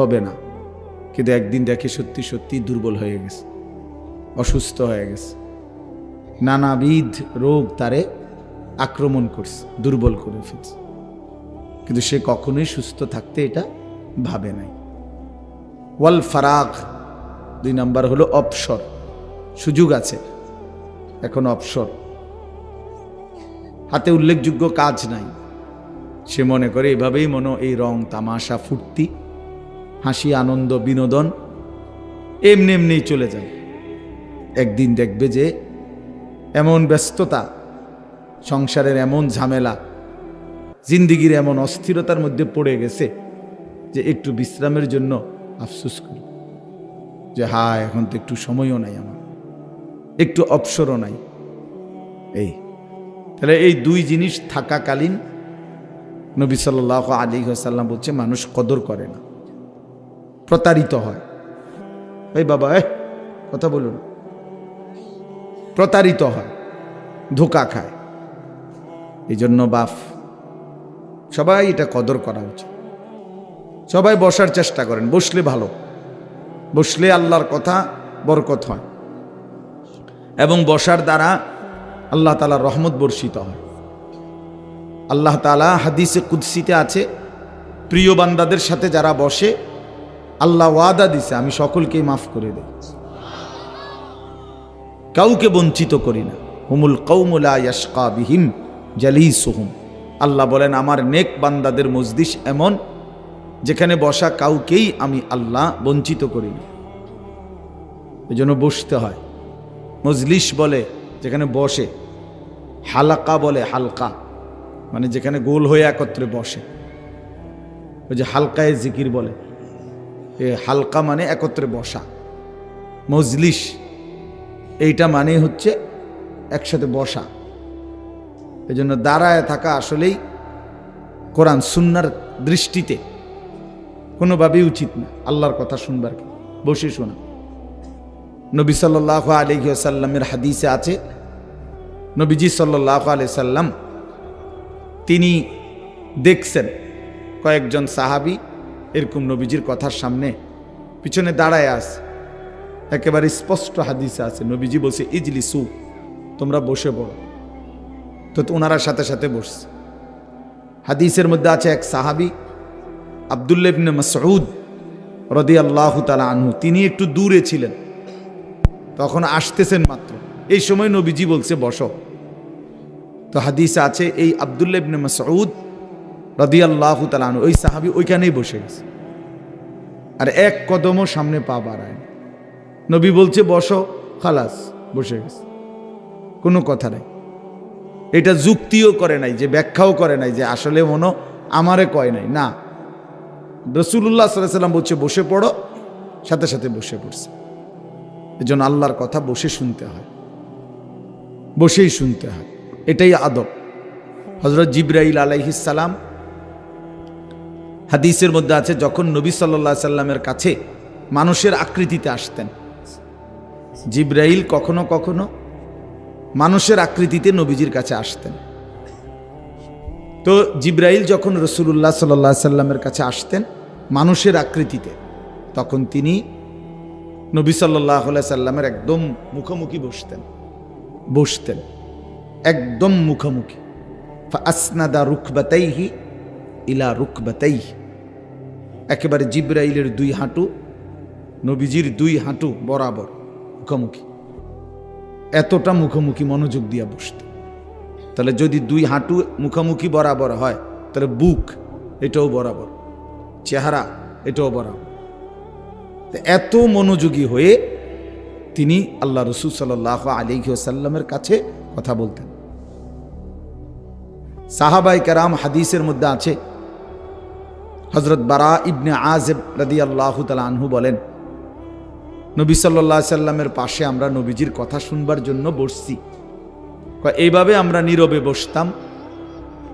হবে না। কিন্তু একদিন দেখে সত্যি সত্যি দুর্বল হয়ে গেছে, অসুস্থ হয়ে গেছে। নানাবিধ রোগ তারে আক্রমণ করছে, দুর্বল করে ফেলছে। কিন্তু সে কখনোই সুস্থ থাকতে এটা ভাবে নাই। ওয়াল ফারাক, দুই নাম্বার হলো অপসর সুযোগ আছে, এখন অপসর হাতে উল্লেখযোগ্য কাজ নাই। সে মনে করে এভাবেই মনে এই রং তামাশা, ফুর্তি হাসি, আনন্দ, বিনোদন এমনি এমনিই চলে যাবে একদিন দেখবে যে এমন ব্যস্ততা, সংসারের এমন ঝামেলা, জিন্দিগির এমন অস্থিরতার মধ্যে পড়ে গেছে যে একটু বিশ্রামের জন্য আফসোস করি। যে হ্যাঁ এখন তো একটু সময়ও নাই আমার, একটু অবসরও নাই। এই, তাহলে এই দুই জিনিস থাকাকালীন নবী সাল্লাহ আলী সাল্লাম বলছে, মানুষ কদর করে না। প্রতারিত হয়। এই বাবা এ কথা বলুন। প্রতারিত হয়, ধোকা খায়। এই জন্য বাফ সবাই এটা কদর করা উচিত। সবাই বসার চেষ্টা করেন, বসলে ভালো। বসলে আল্লাহর কথা বরকত হয়। এবং বসার দ্বারা আল্লাহ তালা রহমত বর্ষিত হয়। আল্লাহ তালা হাদিসে কুদ্সিতে আছে, প্রিয় বান্দাদের সাথে যারা বসে আল্লাহ ওয়াদা দিছে, আমি সকলকেই মাফ করে দেই। কাউকে বঞ্চিত করি না। হুমুল কৌমুলা ইয়াসকা বিহিম জালিসুহুম। আল্লাহ বলেন, আমার নেক বান্দাদের মজদিস এমন, যেখানে বসা কাউকেই আমি আল্লাহ বঞ্চিত করি না। এই জন্য বসতে হয়। মজলিস বলে, যেখানে বসে। হালাকা বলে হালকা মানে যেখানে গোল হয়ে একত্রে বসে। ওই যে হালকায় জিকির বলে। হালকা মানে একত্রে বসা। মজলিস, এইটা মানে হচ্ছে একসাথে বসা। এই জন্য দাঁড়ায় থাকা আসলেই কোরআন সুন্নার দৃষ্টিতে কোনোভাবেই উচিত না। আল্লাহর কথা শুনবার বসে শোনা। নবী সাল্লাহ আলহিসাল্লামের হাদিসে আছে, নবীজি সাল্লাহ আলি সাল্লাম তিনি দেখছেন কয়েকজন সাহাবি এরকম নবীজির কথার সামনে পিছনে দাঁড়ায় আছে একেবারে স্পষ্ট হাদিসে আছে, নবীজি বলছে ইজলি সু তোমরা বসে পড়ো। তো ওনারা সাথে সাথে বসছে। হাদিসের মধ্যে আছে এক সাহাবি আবদুল্লাবিন মসউদ রদি আল্লাহ তালা আনহু, তিনি একটু দূরে ছিলেন। তখন আসতেছেন মাত্র। এই সময় নবীজি বলছে, বসো। তো হাদিস আছে, এই আবদুল্লাবিন মসউদ রদি আল্লাহ ওই সাহাবি ওইখানেই বসে গেছে। আর এক কদমও সামনে পা বাড়ায় নবী বলছে, বসো। খালাস, বসে গেছে। কোনো কথা নাই। এটা যুক্তিও করে নাই, যে ব্যাখ্যাও করে নাই, যে আসলে মনো আমারে কয় নাই। না। রসুল্লাহ সাল্লাম বলছে, বসে পড়ো। সাথে সাথে বসে পড়ছে। এজন্য আল্লাহর কথা বসে শুনতে হয়। বসেই শুনতে হয়। এটাই আদব। হজরত জিব্রাইল আলাইহিসালাম হাদিসের মধ্যে আছে, যখন নবী সাল্লা সাল্লামের কাছে মানুষের আকৃতিতে আসতেন, জিব্রাইল কখনো কখনো মানুষের আকৃতিতে নবীজির কাছে আসতেন। তো জিব্রাইল যখন রসুল্লাহ সাল্লা সাল্লামের কাছে আসতেন মানুষের আকৃতিতে, তখন তিনি নবী সাল্লাহ সাল্লামের একদম মুখোমুখি বসতেন বসতেন, একদম মুখোমুখি। আসনাদা রুখবাতাইহি ইলা রুখবাতাইহি একেবারে জিব্রাইলের দুই হাঁটু, নবীজির দুই হাঁটু বরাবর মুখোমুখি। এতটা মুখোমুখি মনোযোগ দিয়া বসত। তাহলে যদি দুই হাঁটু মুখোমুখি বরাবর হয়, তাহলে বুক এটাও বরাবর, চেহারা এটাও বরাবর। এত মনোযোগী হয়ে তিনি আল্লাহ রসুল সাল্লাহ আলিহাসাল্লামের কাছে কথা বলতেন। সাহাবাই কারাম হাদিসের মধ্যে আছে হজরত বারা ইবনে আজেব রাদি আল্লাহ আনহু বলেন, নবী সাল্লা সাল্লামের পাশে আমরা নবীজির কথা শুনবার জন্য বসছি। এইভাবে আমরা নীরবে বসতাম,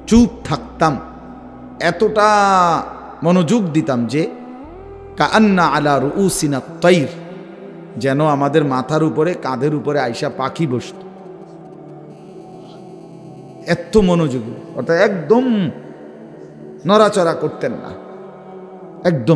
চুপ থাকতাম, এতটা মনোযোগ দিতাম যে কান্না আলা রুসিনা তৈর, যেন আমাদের মাথার উপরে, কাঁধের উপরে আইসা পাখি বসত। এত মনোযোগী, অর্থাৎ একদম নড়াচড়া করতেন না। একদম